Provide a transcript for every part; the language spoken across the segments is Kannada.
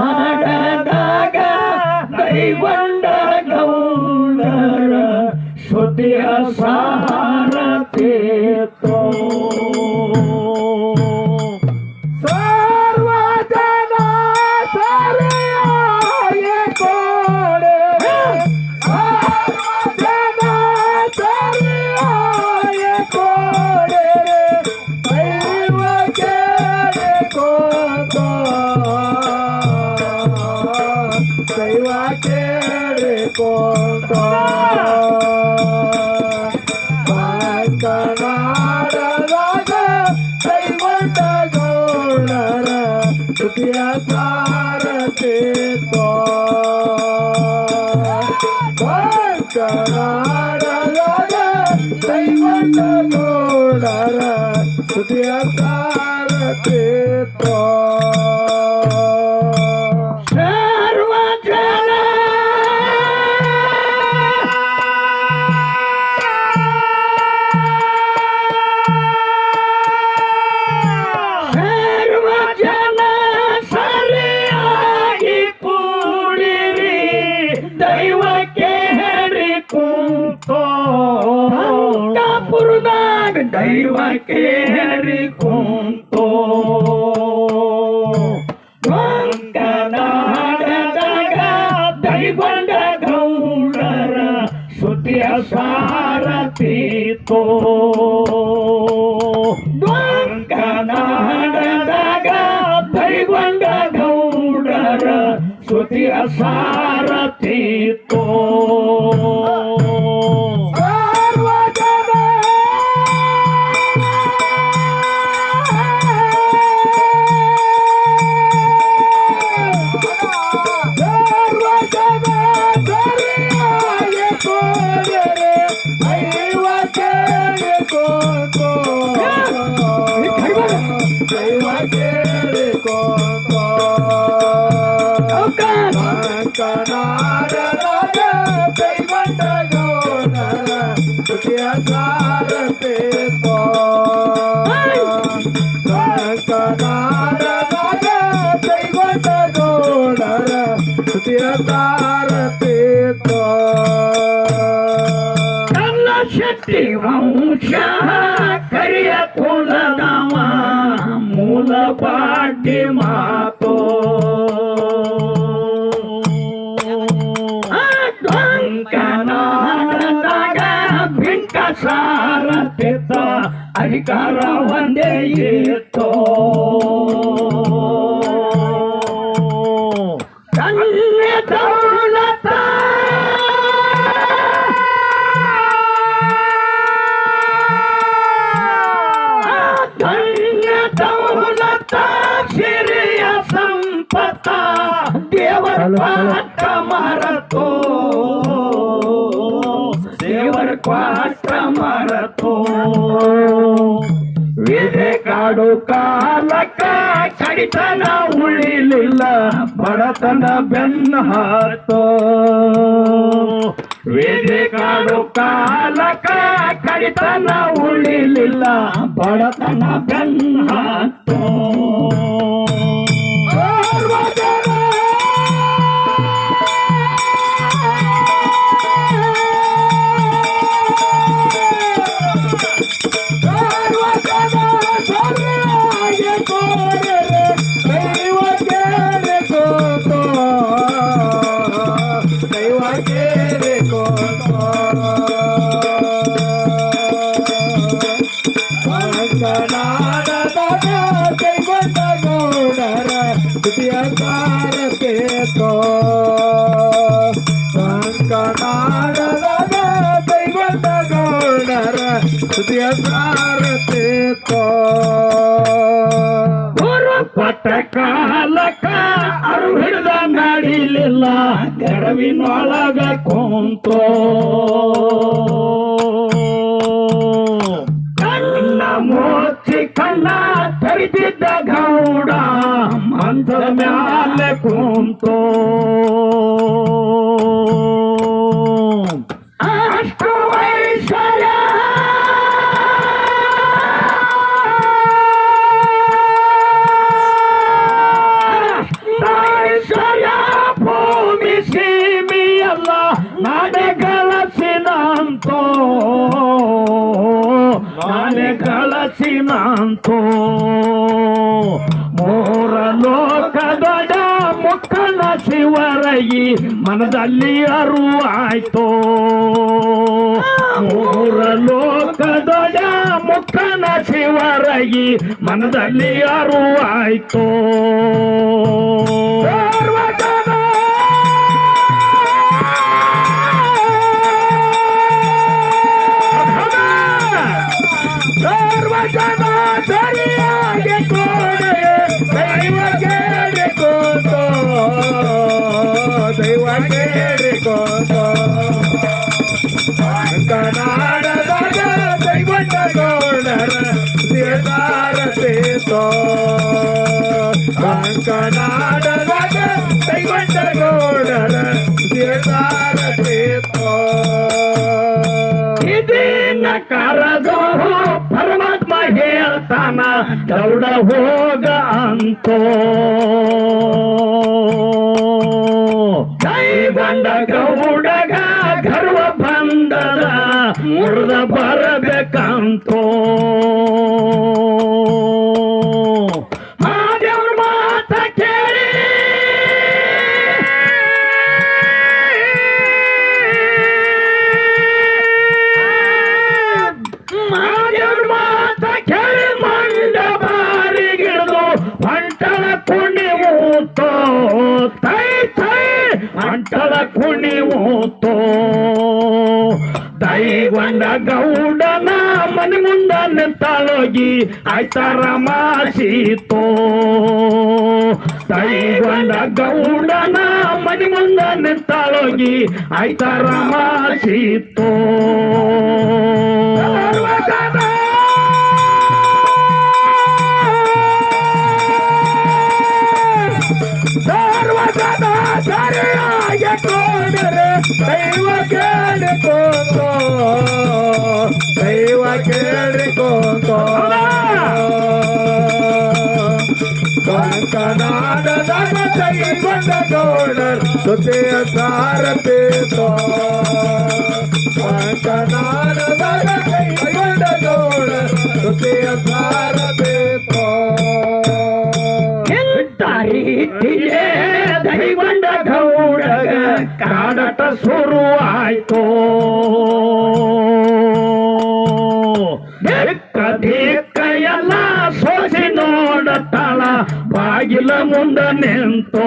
ಡ್ವಂಕನಾಡದಾಗ ದೈವಂಡ ಗೌಡರ ಶ್ರುತಿಯ ಸಾರಥಿತೋ ಕಾಪುರದಾಗ ದೈವಕ್ಕೆ ಹೇಳಿ ಕುಂತೋ ವಂಕನಾಡದಾಗ ದೈವಂಡ ಗೌಡರ ಸುತಿಯ ಸಾರಥಿತೋ ವಂಕನಾಡದಾಗ ದೈವಂಡ ಗೌಡರ ಶ್ರುತಿಯ ಸಾರಥಿತೋ ಶಕ್ತಿ ವಂಶ ಕರಿಯ ಕುಲದವ ಮೂಲ ಪಾಡ್ಯ ಮಾತೋ ಅಧಿಕಾರ ಕಡಿತನ ಉಳಿಲಿಲ್ಲ ಬಡತನ ಬೆನ್ನ ಹಾತೋ. ವೇದೆ ಕಾಡು ಕಾಲಕ ಕಡಿತನ ಉಳಿಲಿಲ್ಲ ಬಡತನ ಬೆನ್ನ ಹಾತೋ. ಕನಾಡದಾಗ ದೈವಂತ ಗೌಡರ ಸ್ತುತಿಯ ಸಾರಥಿತ್ವ ಕನಾಡದಾಗ ಗೌಡರ ಸ್ತುತಿಯ ಸಾರಥಿತ್ವ ಪಟ ಕಾಲಕ್ಕ ಅರು ಹಿಡಿದ ನಡಿಲಿಲ್ಲ ಗರವಿನೊಳಗ ಕುಂತೋ. ಕುಂತೋ ಲೋಕದೊಡ ಮುಕ್ಕನ ಶಿವರಗಿ ಮನದಲ್ಲಿ ಅರುವಾಯ್ತೋ ಸರ್ವಜನ ಕನ್ನಡದಾಗ ದೈವಟ ಗೌಡರ ದೇದಾರ ಸೇತೋ ಇದನ್ನ ಕರದು ಪರಮಾತ್ಮ ಹೇಳ್ತಾನ ಗೌಡ ಹೋಗ ಅಂತೋ ಕೈಗೊಂಡ ಗೌಡಗ ಗರ್ವ ಬಂದದ ಮುರ್ದ ಬರಬೇಕಂತೋ ಹೊಂಟಳ ಕುಣಿವೂತೋ ತಾಯಿಗೊಂಡ ಗೌಡನ ಮನೆ ಮುಂದ ನಿಂತಾಳೋಗಿ ಆಯ್ತಾರ ಮಾಸೀತೋ. ದೈಗೊಂಡ ಗೌಡನ ಮನೆ ಮುಂದ ನಿಂತಾಳೋಗಿ ಆಯ್ತಾರ ಮಾಸೀತೋ. ದೈವದ ಗೌಡರ್ ಸುತೆಯ ಸಾರತೇತೋ ಕನಕನಾಡದ ದೈವದ ಗೌಡರ್ ಸುತೆಯ ಸಾರತೇತೋ ರೀತಿಯೇ ದೈವಂಡ ಗೌಡಗ ಕಾಡಟ ಶುರು ಆಯ್ತು ದಿಕ್ಕ ಬಾಗಿಲ ಮುಂದ ನಿಂತೋ.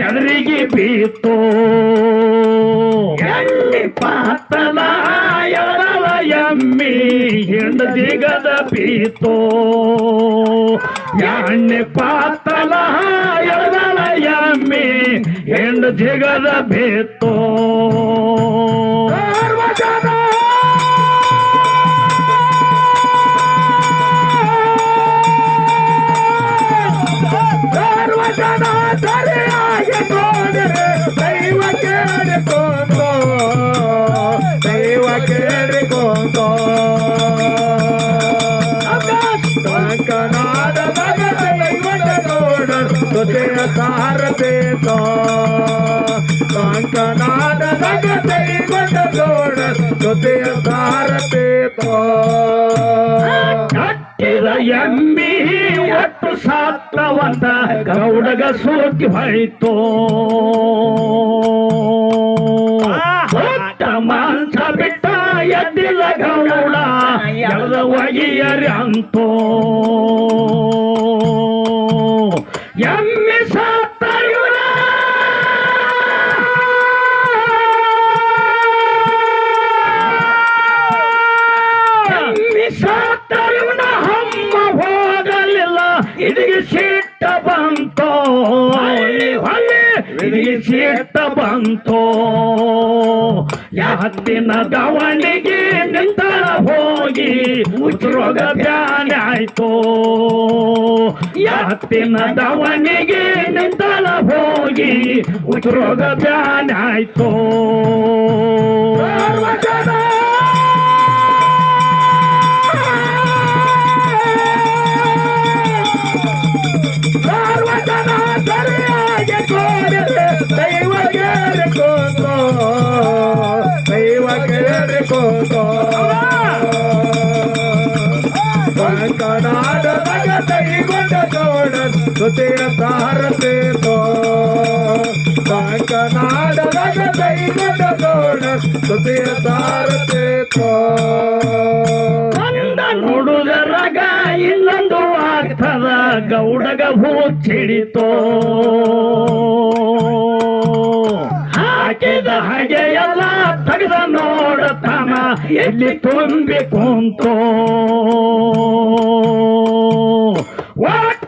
ನೆದರಿಗೆ ಬೀತೋ ಎಲ್ಲಿ ನೆದರಿಗೆ ಎಮ್ಮಿ ಹಿಂಡ ದಿಗದ ಬೀತೋ ಎಣ್ಣೆ ಪಾತಲ ಎಳಲ ಎಮ್ಮಿ ಹಿಂಡ ಜಿಗದ ಬೀತೋ ಜೊತೆಯ ಕಾಂಕನಾದ ನಗತೈ ಮಠ ಗೌಡರ್ ಜೊತೆಯ ಸಾರತೇತೋ ಕಟ್ಟಿದ ಎಮ್ಮಿ ಒಟ್ಟು ಸಾತ್ತವಂತ ಗೌಡಗ ಸೋಕಿ ಒಟ್ಟ ಮಾಂಸ ಬಿಟ್ಟ ಎದ್ದಿಲ್ಲ ಗೌಡ ಎಲ್ಲ ಒಗೆಯರಿ ಅಂತೋ? ಎಮ್ಮಿ ಸತ್ತಾರ ಇವರ ಎಮ್ಮಿ ಹಮ್ಮ ಹೋಗಲಿಲ್ಲ. ಇದಿಗೆ ಬಂತೋ? ಇದಿಗೆ ಬಂತೋ? ಯಾತ್ತಿನ ದವಣಿಗೆ ನಿಂತಳ ಹೋಗಿ ಉಸಿರೋಗ ಬ್ಯಾನೆ ಆಯ್ತು? ಯಾತ್ತಿನ ದವಣಿಗೆ ನಿಂತಳ ಹೋಗಿ ಉಸಿರೋಗ ಬ್ಯಾನೆ ಆಯ್ತು? ಸರಿಯಾಗಿ ತೋರಿದೆ ಸುತಿಯ ಸಾರತೇತೋ ತೋ. ಕೈಗೊಂಡ ಗೌಡ ಸುತಿಯ ಸಾರತೇತೋ ಒಂದ ನುಡುಗರಗ ಇನ್ನೊಂದು ಆಗ್ತದ ಗೌಡಗ ಹೂಚಿಡಿತೋ ಹಾಕಿದ ಹಾಗೆ ಎಲ್ಲ ತೆಗೆದ ನೋಡತನ ಎಲ್ಲಿ ತುಂಬಿ ಕುಂತೋ. ಒಟ್ಟಿದ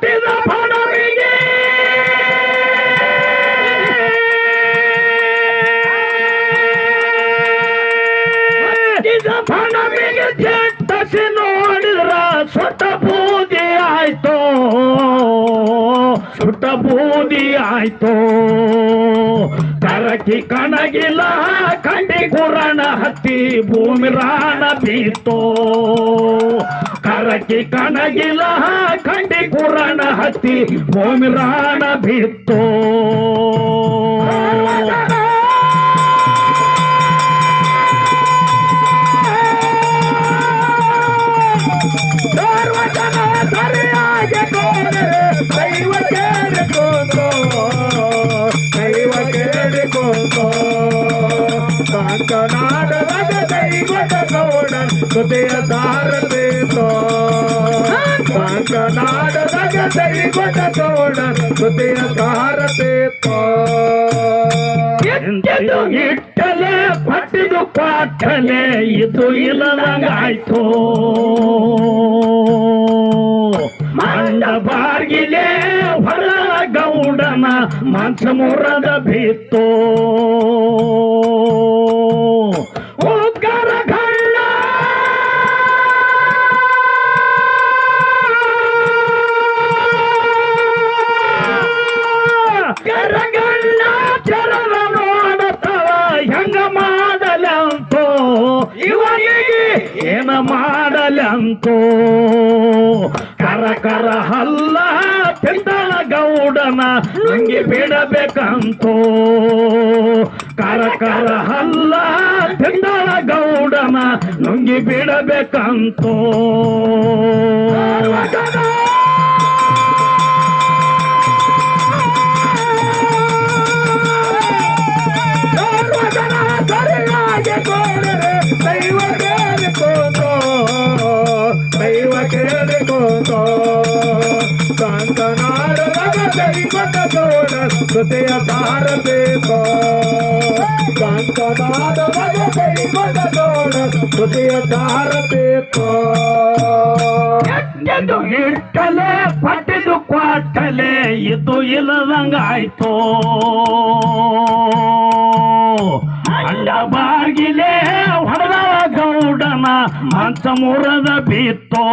ಬೂದಿ ಆಯ್ತೋ ಕರಕಿ ಕಣಗಿಲ್ಲ ಕಂಡಿ ಕುರಣ ಹತ್ತಿ ಭೂಮಿ ರಾಣ ಬೀತೋ ಕರಕಿ ಕಣಗಿಲ್ಲ ಕಂಡಿ ಕುರಣ ಹತ್ತಿ ಭೂಮಿ ರಾಣ ಬಿತ್ತೋ ಸರ್ವಜನ ಹೃದಯ ಸಾರತೇತೋ ಕಂಕನಾಡದಾಗ ದೈವದ ಗೌಡ ಹೃದಯ ಎಂತೆದು ಇಟ್ಟಲೆ ಪಟ್ಟಿದು ಪಾಠನೆ ಇದು ಇಲ್ಲದಂಗಾಯ್ತು? ಮಂಡ ಬಾರ್ಗಿಲೆ, ಹೊರ ಗೌಡನ ಮಂಚ ಮುರದ ಬಿತ್ತು? ಉಗ್ಗರ ಮಾಡಲಂತೋ. ಕರ ಕರ ಹಲ್ಲ ತಿಂದಳ ಗೌಡನ ನಂಗೆ ಬಿಡಬೇಕಂತೋ. ಕರ ಕರ ಹಲ್ಲ ತಿಂದಳ ಗೌಡನ ನಂಗೆ ಬಿಡಬೇಕಂತೋ. ಗೌಡ ಹೃದಯ ಸಂತನಾದ ಕಾಂತನಾಡದಾಗ ಕೈಗೊಂಡೋಣ ಗೌಡ ಹೃದಯ ಸಾರಬೇಕು ಎದ್ದು ಇಟ್ಟಲೆ ಪಟ್ಟಿದು ಕ್ವಾಟಲೆ, ಇದು ಇಲ್ಲದಂಗಾಯ್ತು ಅಂಡ ಬಾಗಿಲೆ ಹೊಡೆದ ಗೌಡನ ಮಂಚ ಮುರದ ಬಿತ್ತೋ.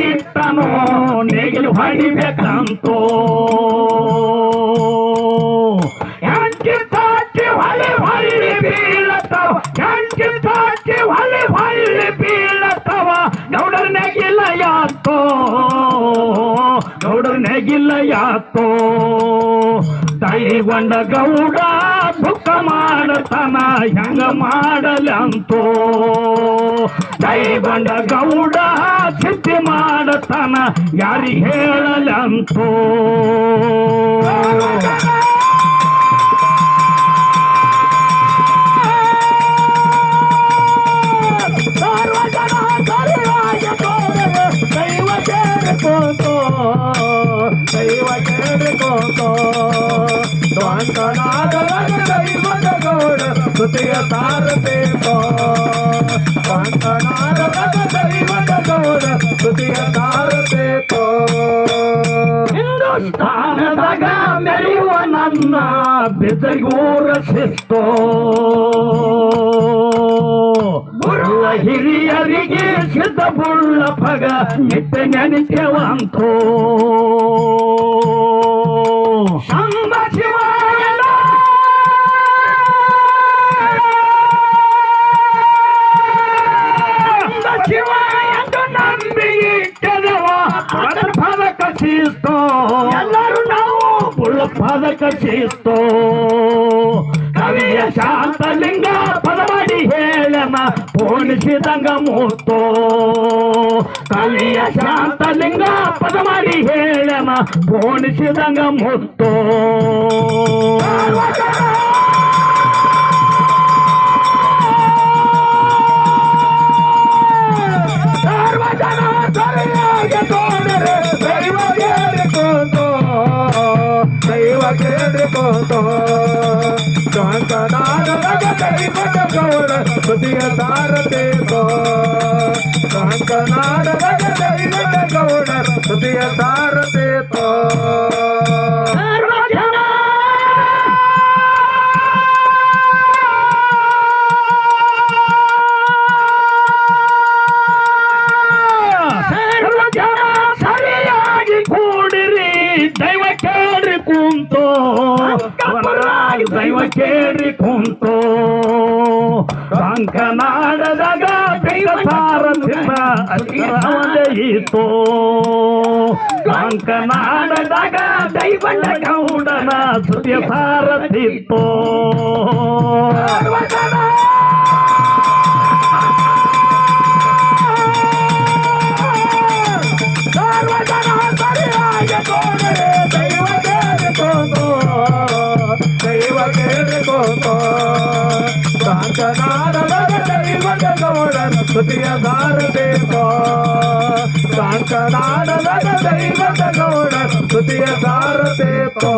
ಬಿಟ್ಟನು ನೇಗಿಲು ಹೊಡಿಬೇಕಂತೋ. ಹೆಂಚಿ ತಾಚಿ ಹೊಳೆ ಹೊಳ್ಳಿ ಬೀಳತ್ತವ ಹೆಂಚಿ ತಾಚಿ ಹೊಳೆ ಹೊಳ್ಳಿ ಬೀಳತ್ತವ. ಗೌಡರ ನೆಗಿಲ್ಲ ಯಾತೋ, ಗೌಡರ ನೆಗಿಲ್ಲ ಯಾತೋ. ತಾಯಿಗೊಂಡ ಗೌಡ ದುಃಖ ಮಾಡತನ, ಹೆಂಗ ಮಾಡಲಂತೋ. ತಾಯಿಗೊಂಡ ಗೌಡ ಸಿದ್ಧಿ ಮಾಡತನ ಯಾರಿಗೆ ಹೇಳಲಂತೋ? ಸರ್ವಜನ ಸರಿಯಾಗಿ ಹಿಂದೂಸ್ಥಾನದಾಗ ಮೆರೆಯುವ ನನ್ನ ಬೆದರಿಗೂರ ಶಿಸ್ತೋ ಬುಳ್ಳ ಹಿರಿಯರಿಗೆ ಸಿದ್ಧ ಬುಳ್ಳ ಪಗ ನಿತ್ಯ ನೆನಿತ್ಯವಂತೋ ಬುಳ್ಳ ಪದಕ ಶಿಸ್ತೋ ಕವಿಯ ಶಾಂತಲಿಂಗ ಪದವಾಡಿ ಹೇಳನ ಪೋಣಿಸಿದಂಗ ಮೂತೋ ಕವಿಯ ಶಾಂತಲಿಂಗ ಪದವಾಡಿ ಹೇಳನ ಪೋಣಿಸಿದಂಗ ಮುತ್ತೋ ಗೌಡ ಸ್ತುತಿಯ ಸಾರಬೇಕು ಸ್ವಂತನಾದಲಗ ದೈವದ ಗೌಡ ಸ್ತುತಿಯ ಸಾರಬೇಕು ಸರ್ವಜನ ಕಂಕನಾಡದಾಗ ದೈವ ಸಾರಥಿನ ಅಧಿಕಾರವದಯಿತೋ ಕಂಕನಾಡದಾಗ ದೈವಣ್ಣ ಗೌಡನ ಸುದ್ಯ ಸಾರಥಿತ್ತೋ ಗೌಡನ ಸ್ತುತಿಯ ಸಾರಬೇಕು ಕಾಂಕನಾಡಲಗ ದೈವದ ಗೌಡ ಸ್ತುತಿಯ ಸಾರಬೇಕು